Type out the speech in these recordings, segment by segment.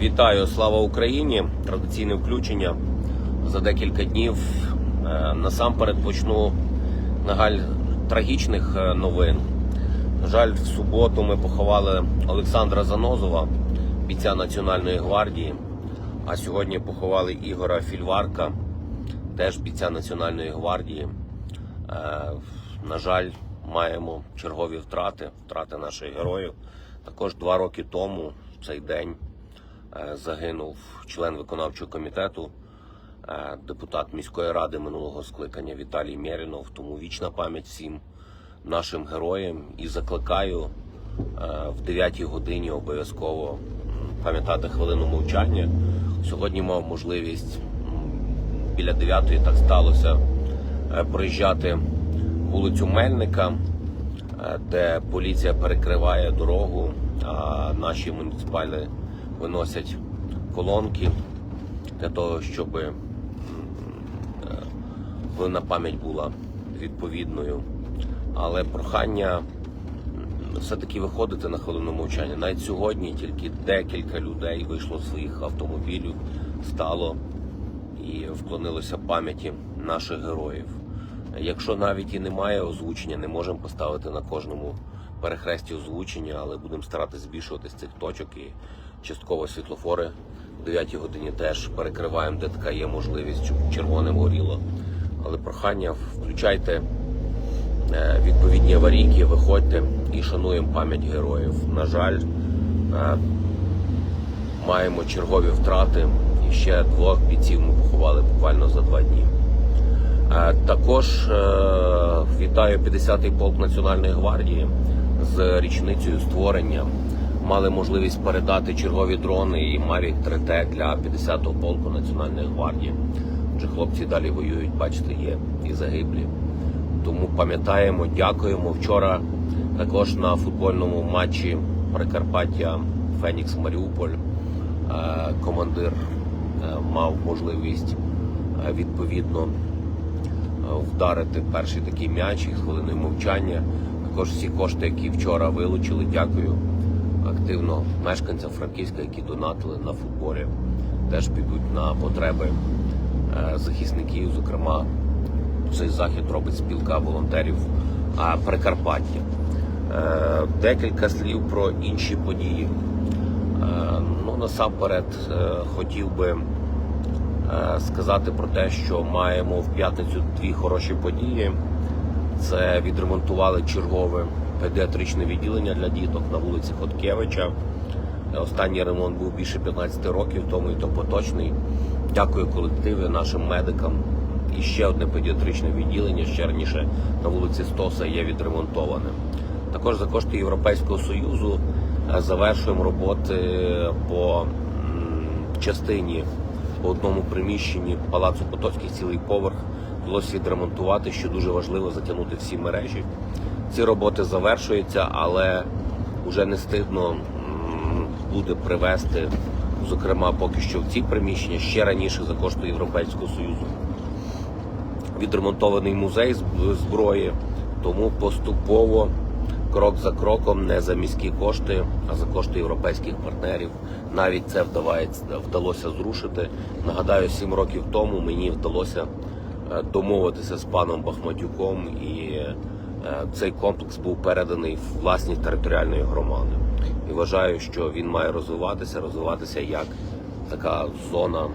Вітаю, слава Україні! Традиційне включення за декілька днів. Е, Насамперед почну на жаль трагічних е, новин. На жаль, в суботу ми поховали Олександра Занозова, бійця Національної гвардії. А сьогодні поховали Ігора Фільварка, теж бійця Національної гвардії. Е, На жаль, маємо чергові втрати, втрати наших героїв. Також два роки тому в цей день загинув член виконавчого комітету, е, депутат міської ради минулого скликання Віталій Мєрінов. Тому вічна пам'ять всім нашим героям і закликаю е, в 9 годині обов'язково пам'ятати хвилину мовчання. Сьогодні мав можливість біля 9 так сталося е, проїжджати вулицю Мельника, е, де поліція перекриває дорогу, а наші муніципалі виносять колонки для того, щоб е, пам'ять була відповідною. Але прохання все-таки виходити на хвилину мовчання. Навіть сьогодні тільки декілька людей вийшло з своїх автомобілів, стало і вклонилося пам'яті наших героїв. Якщо навіть і немає озвучення, не можемо поставити на кожному перехресті озвучення, але будемо старатися збільшувати з цих точок і частково світлофори в 9 годині теж перекриваємо, де така є можливість, щоб червоним горіло. Але прохання включайте е, відповідні аварійки, виходьте і шануємо пам'ять героїв. На жаль, е, маємо чергові втрати. І ще двох бійців ми поховали буквально за два дні. Е, Також вітаю 50-й полк Національної гвардії з річницею створення. Мали можливість передати чергові дрони і Mavic 3T для 50-го полку Національної гвардії. Адже хлопці далі воюють, бачите, є і загиблі. Тому пам'ятаємо, дякуємо. Вчора також на футбольному матчі Прикарпаття Фенікс Маріуполь е, командир е, мав можливість е, відповідно вдарити перший такий м'яч і хвилиною мовчання. Також всі кошти, які вчора вилучили, дякую активно мешканцям Франківська, які донатили на футболі, теж підуть на потреби е, захисників. Зокрема, цей захід робить спілка волонтерів Прикарпаття. Е, Декілька слів про інші події. Е, Ну, насамперед, хотів би сказати про те, що маємо в п'ятницю дві хороші події. Це відремонтували чергове педіатричне відділення для діток на вулиці Хоткевича. Е, Останній ремонт був більше 15 років тому, і то поточний. Дякую колективі, нашим медикам. І ще одне педіатричне відділення ще раніше на вулиці Стоса є відремонтоване. Також за кошти Європейського Союзу е, завершуємо роботи по частині по одному приміщенні Палацу Потоцьких цілий поверх вдалося відремонтувати, що дуже важливо затягнути всі мережі. Ці роботи завершуються, але вже не стидно буде привести, зокрема, поки що в ці приміщення ще раніше за кошти Європейського Союзу відремонтований музей зброї, тому поступово, крок за кроком, не за міські кошти, а за кошти європейських партнерів. Навіть це вдалося зрушити. Нагадаю, сім років тому мені вдалося домовитися з паном Бахматюком, і е, цей комплекс був переданий в власність територіальної громади. І вважаю, що він має розвиватися, розвиватися як така зона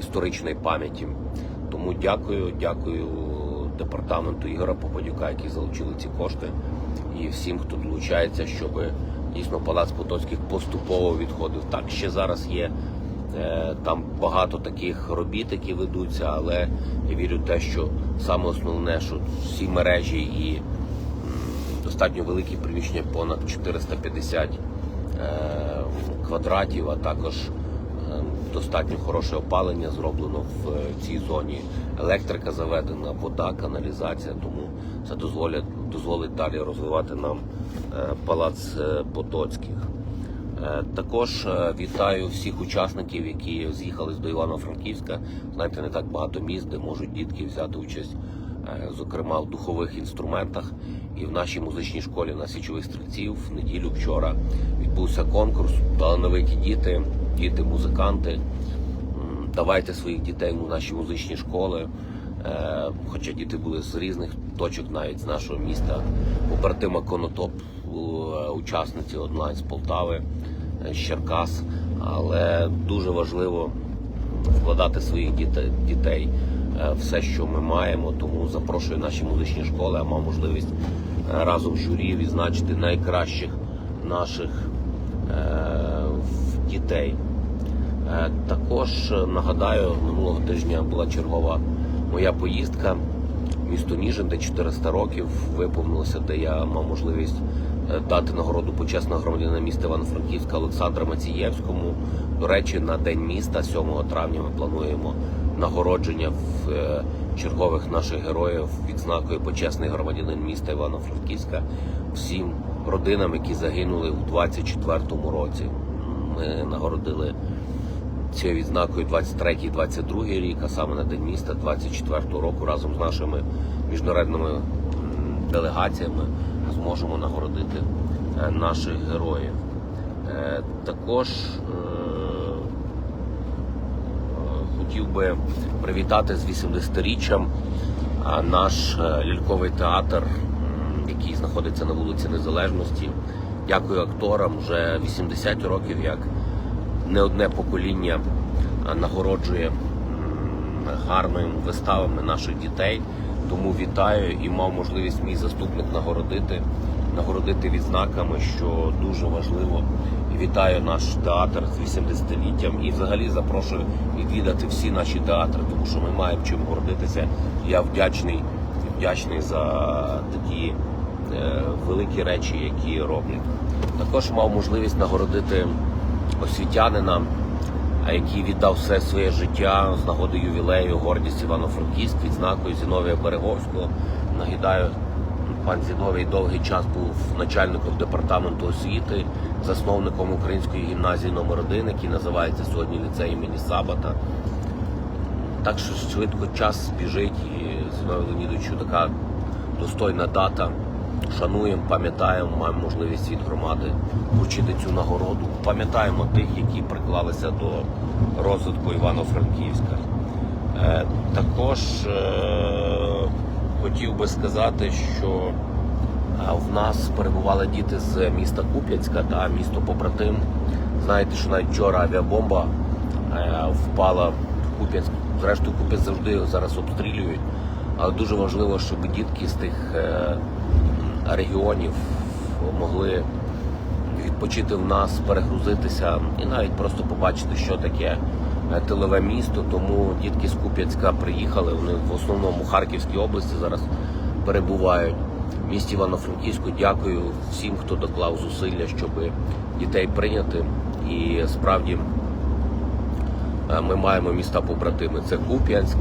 історичної пам'яті. Тому дякую, дякую департаменту Ігора Попадюка, які залучили ці кошти, і всім, хто долучається, щоб дійсно палац Потоцьких поступово відходив. Так, ще зараз є е, там багато таких робіт, які ведуться, але я вірю в те, що саме основне, що всі мережі і достатньо великі приміщення, понад 450 е, квадратів, а також е, достатньо хороше опалення зроблено в е, цій зоні. Електрика заведена, вода, каналізація. Тому це дозволить, дозволить далі розвивати нам е, палац е, Потоцьких. Е, Також е, вітаю всіх учасників, які з'їхали до Івано-Франківська. Знаєте, не так багато міст, де можуть дітки взяти участь, е, зокрема в духових інструментах. І в нашій музичній школі на січових стрільців в неділю вчора відбувся конкурс. Талановиті діти діти, музиканти. Давайте своїх дітей у наші музичні школи. Хоча діти були з різних точок, навіть з нашого міста. Побратима Конотоп, учасниці онлайн з Полтави, е, з Черкас. Але дуже важливо вкладати своїх дітей, е, все, що ми маємо. Тому запрошую наші музичні школи, а мав можливість е, разом з журі відзначити найкращих наших дітей. Також нагадаю, минулого тижня була чергова моя поїздка. Місто Ніжин, де 400 років виповнилося, де я мав можливість е, дати нагороду почесного громадянина міста Івано-Франківська Олександра Мацієвському. До речі, на день міста, 7 травня, ми плануємо нагородження в е, чергових наших героїв відзнакою почесний громадянин міста Івано-Франківська всім родинам, які загинули у 24-му році. Ми нагородили цією відзнакою 23-22 рік, а саме на День міста 24 року разом з нашими міжнародними делегаціями зможемо нагородити е, наших героїв. Е, Також е, хотів би привітати з 80-річчям наш ляльковий театр, який знаходиться на вулиці Незалежності. Дякую акторам вже 80 років, як не одне покоління нагороджує гарними виставами наших дітей. Тому вітаю і мав можливість мій заступник нагородити, нагородити відзнаками, що дуже важливо. Вітаю наш театр з 80-літтям і взагалі запрошую відвідати всі наші театри, тому що ми маємо чим гордитися. Я вдячний, вдячний за такі е, великі речі, які роблять. Також мав можливість нагородити освітянина, який віддав все своє життя з нагоди ювілею гордість Івано-Франківськ відзнакою Зіновія Береговського. Нагадаю, пан Зіновій довгий час був начальником департаменту освіти, засновником української гімназії номер 1 який називається сьогодні ліцей імені Сабата. Так що швидко час біжить і Зіновію Леонідовичу така достойна дата. Шануємо, пам'ятаємо, маємо можливість від громади вручити цю нагороду. Пам'ятаємо тих, які приклалися до розвитку Івано-Франківська. Е, також е, хотів би сказати, що е, в нас перебували діти з міста Куп'янська та місто Побратим. Знаєте, що навіть вчора авіабомба е, впала в Куп'янськ. Зрештою, Куп'янськ завжди зараз обстрілюють. Але дуже важливо, щоб дітки з тих е, регіонів могли відпочити в нас, перегрузитися і навіть просто побачити, що таке е, тилове місто. Тому дітки з Куп'янська приїхали. Вони в основному в Харківській області зараз перебувають. В місті Івано-Франківську дякую всім, хто доклав зусилля, щоб дітей прийняти. І справді е, ми маємо міста побратими. Це Куп'янськ,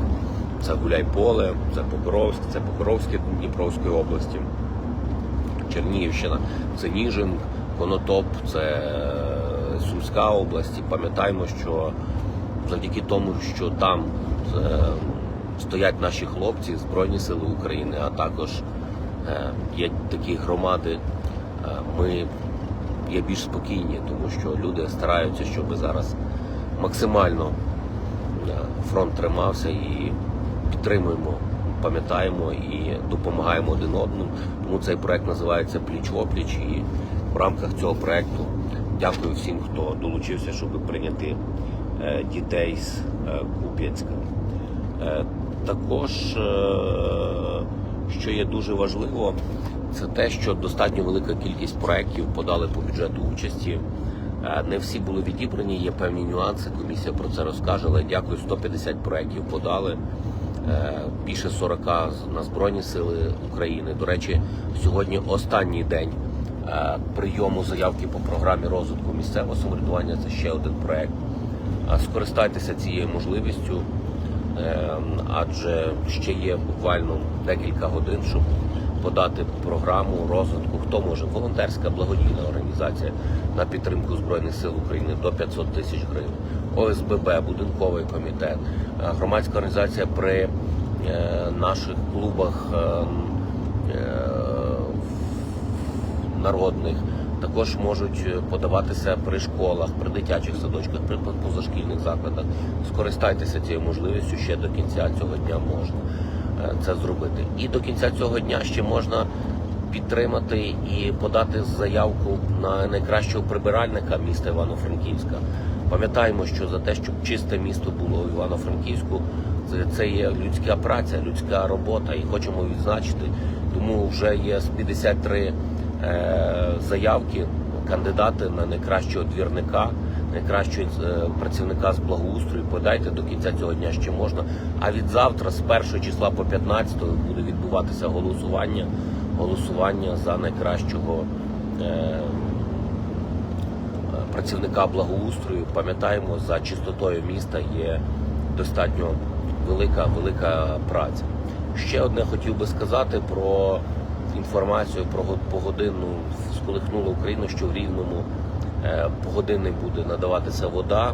це Гуляйполе, це Покровськ, це Покровське Дніпровської області. Чернігівщина, це Ніжин, Конотоп, це е, Сумська область. І пам'ятаємо, що завдяки тому, що там е, стоять наші хлопці, Збройні Сили України, а також е, є такі громади, ми є більш спокійні, тому що люди стараються, щоб зараз максимально фронт тримався і підтримуємо, пам'ятаємо і допомагаємо один одному. Тому цей проект називається Пліч опліч. І в рамках цього проекту дякую всім, хто долучився, щоб прийняти е, дітей з е, Куп'янська. Е, Також, що є дуже важливо, це те, що достатньо велика кількість проєктів подали по бюджету участі. Не всі були відібрані, є певні нюанси. Комісія про це розкаже. Але дякую, 150 проєктів подали. Е, Більше 40 на Збройні Сили України. До речі, сьогодні останній день е, прийому заявки по програмі розвитку місцевого самоврядування. Це ще один проект. Скористайтеся цією можливістю, е, адже ще є буквально декілька годин, щоб подати програму розвитку. Хто може? Волонтерська благодійна організація на підтримку Збройних сил України до 500 тисяч гривень. ОСББ, будинковий комітет, е, громадська організація при е, наших клубах е, народних також можуть подаватися при школах, при дитячих садочках, при позашкільних закладах. Скористайтеся цією можливістю ще до кінця цього дня можна це зробити. І до кінця цього дня ще можна підтримати і подати заявку на найкращого прибиральника міста Івано-Франківська. Пам'ятаємо, що за те, щоб чисте місто було в Івано-Франківську, це- є людська праця, людська робота, і хочемо відзначити. Тому вже є з 53 е, заявки кандидати на найкращого двірника, найкращого е, працівника з благоустрою. Подайте до кінця цього дня ще можна. А від завтра, з 1 числа по 15 буде відбуватися голосування. Голосування за найкращого е, працівника благоустрою. Пам'ятаємо, за чистотою міста є достатньо велика, велика праця. Ще одне хотів би сказати про інформацію про го- погодинну сколихнула Україну, що в Рівному погодинний буде надаватися вода,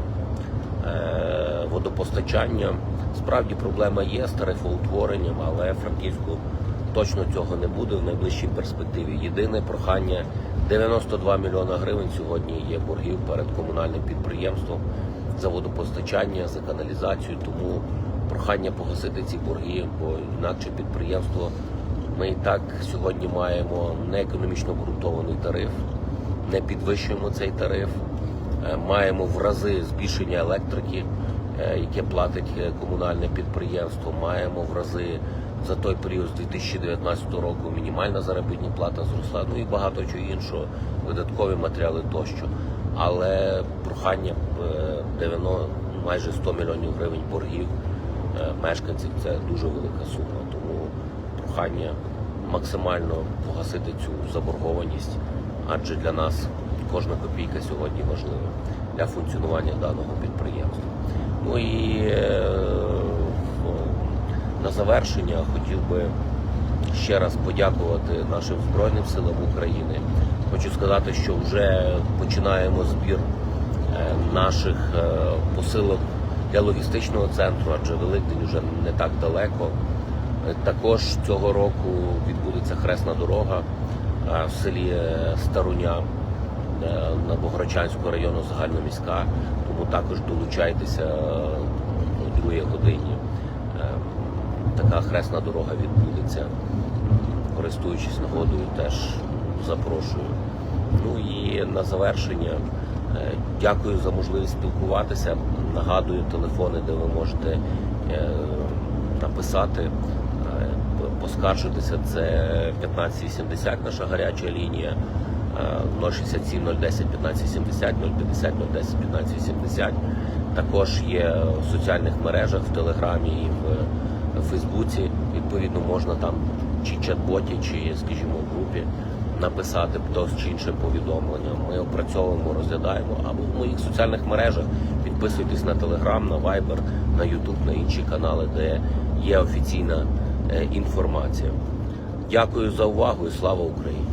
е, водопостачання. Справді проблема є з тарифоутворенням, але Франківську точно цього не буде в найближчій перспективі. Єдине прохання 92 мільйона гривень сьогодні є боргів перед комунальним підприємством за водопостачання, за каналізацію. Тому прохання погасити ці борги, бо інакше підприємство ми і так сьогодні маємо не економічно обґрунтований тариф, не підвищуємо цей тариф. Е, Маємо в рази збільшення електрики, е, яке платить е, комунальне підприємство. Маємо в рази за той період з 2019 року мінімальна заробітна плата зросла, ну і багато чого іншого, видаткові матеріали тощо. Але прохання е, 90, майже 100 мільйонів гривень боргів мешканців це дуже велика сума. Тому прохання максимально погасити цю заборгованість, адже для нас кожна копійка сьогодні важлива для функціонування даного підприємства. Ну і е, на завершення хотів би ще раз подякувати нашим Збройним силам України. Хочу сказати, що вже починаємо збір е, наших е, посилок для логістичного центру, адже Великдень вже не так далеко. Також цього року відбудеться хресна дорога в селі е, Старуня е, на Богородчанського району загальноміська. Тому також долучайтеся е, о 2 годині. Е, Така хресна дорога відбудеться. Користуючись нагодою, теж запрошую. Ну і на завершення е, дякую за можливість спілкуватися. Нагадую телефони, де ви можете е, написати, е, поскаржитися. Це 1580 наша гаряча лінія. е, 067 010 1580 050 010 1580. Також є в соціальних мережах в Телеграмі і в Фейсбуці. Відповідно, можна там чи чат-боті, чи, скажімо, в групі написати то чи інше повідомлення. Ми опрацьовуємо, розглядаємо. Або в моїх соціальних мережах підписуйтесь на Телеграм, на Viber, на YouTube, на інші канали, де є офіційна інформація. Дякую за увагу і слава Україні!